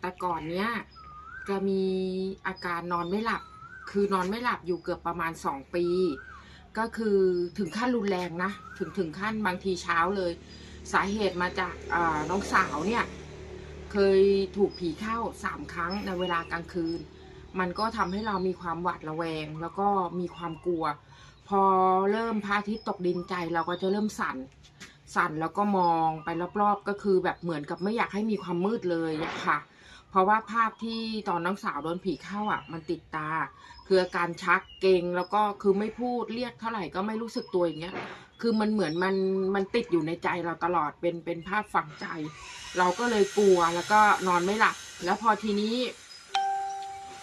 แต่ก่อนเนี้ยจะมีอาการนอนไม่หลับ คือนอนไม่หลับอยู่เกือบประมาณสองปี ก็คือถึงขั้นรุนแรงนะ ถึงถึงขั้นบางทีเช้าเลย สาเหตุมาจากน้องสาวเนี่ย เคยถูกผีเข้าสามครั้งในเวลากลางคืน มันก็ทำให้เรามีความหวาดระแวง แล้วก็มีความกลัว พอเริ่มพระอาทิตย์ตกดินใจเราก็จะเริ่มสั่น สั่นแล้วก็มองไปรอบๆ ก็คือแบบเหมือนกับไม่อยากให้มีความมืดเลยอะค่ะ เพราะว่าภาพที่ตอนน้องสาวโดนผีเข้าอะ มันติดตา คืออาการชักเกงแล้วก็คือไม่พูดเรียกเท่าไหร่ก็ไม่รู้สึกตัวอย่างเงี้ย คือมันเหมือนมันมันติดอยู่ในใจเราตลอดเป็นเป็นภาพฝังใจ เราก็เลยกลัวแล้วก็นอนไม่หลับ แล้วพอทีนี้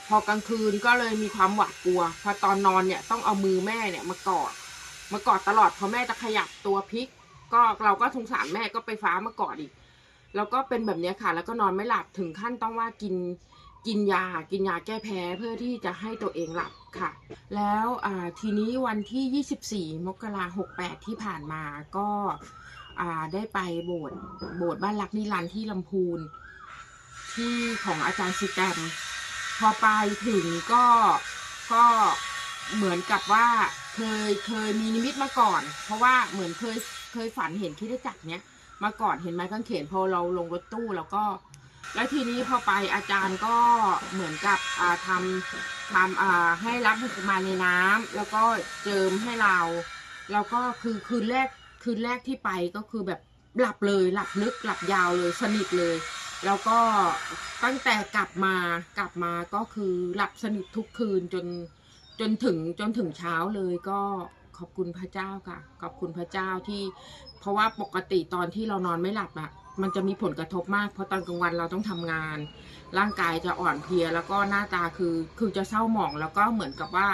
พอกลางคืนก็เลยมีความหวาดกลัว พอตอนนอนเนี่ยต้องเอามือแม่เนี่ยมากอดมากอดตลอดพอแม่จะขยับตัวพลิก ก็เราก็สงสารแม่ก็ไปฟ้ามากอดอีก แล้วก็เป็นแบบนี้ค่ะ แล้วก็นอนไม่หลับถึงขั้นต้องว่ากินกินยากินยาแก้แพ้เพื่อที่จะให้ตัวเองหลับค่ะ แล้วทีนี้วันที่ 24 มกราหกแปดที่ผ่านมาก็ได้ไปโบสถ์โบสถ์บ้านรักนิรันดร์ที่ลำพูน ที่ของอาจารย์สิแตมพอไปถึงก็ก็เหมือนกับว่าเคยเคยมีนิมิตมาก่อน เพราะว่าเหมือนเคย เคยฝันเห็นคิดจักรเนี้ยมาก่อนเห็นไม้กางเขนพอเราลงรถตู้แล้วก็ แล้วทีนี้พอไปอาจารย์ก็เหมือนกับอ่าทำทำอ่าให้รับมาในน้ำแล้วก็เจิมให้เรา แล้วก็คือคืนแรกคืนแรกที่ไปก็คือแบบหลับเลยหลับลึกหลับยาวเลยสนิทเลย แล้วก็ตั้งแต่กลับมากลับมาก็คือหลับสนิททุกคืนจนจนถึงจนถึงเช้าเลยก็ ขอบคุณพระเจ้าค่ะ ขอบคุณพระเจ้าที่ เพราะว่าปกติตอนที่เรานอนไม่หลับอะมันจะมีผลกระทบมาก เพราะตอนกลางวันเราต้องทำงาน ร่างกายจะอ่อนเพลีย แล้วก็หน้าตาคือคือจะเศร้าหมองแล้วก็เหมือนกับว่า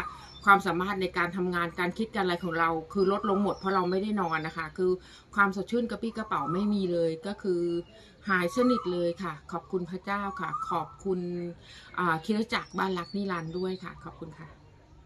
ความสามารถในการทำงานการคิดการอะไรของเรา คือลดลงหมดเพราะเราไม่ได้นอนนะคะ คือความสดชื่นกระปี้กระเป๋าไม่มีเลยก็คือหายสนิทเลยค่ะ ขอบคุณพระเจ้าค่ะ ขอบคุณอ่าคริดจักรบ้านรักนิรันด้วยค่ะ ขอบคุณค่ะ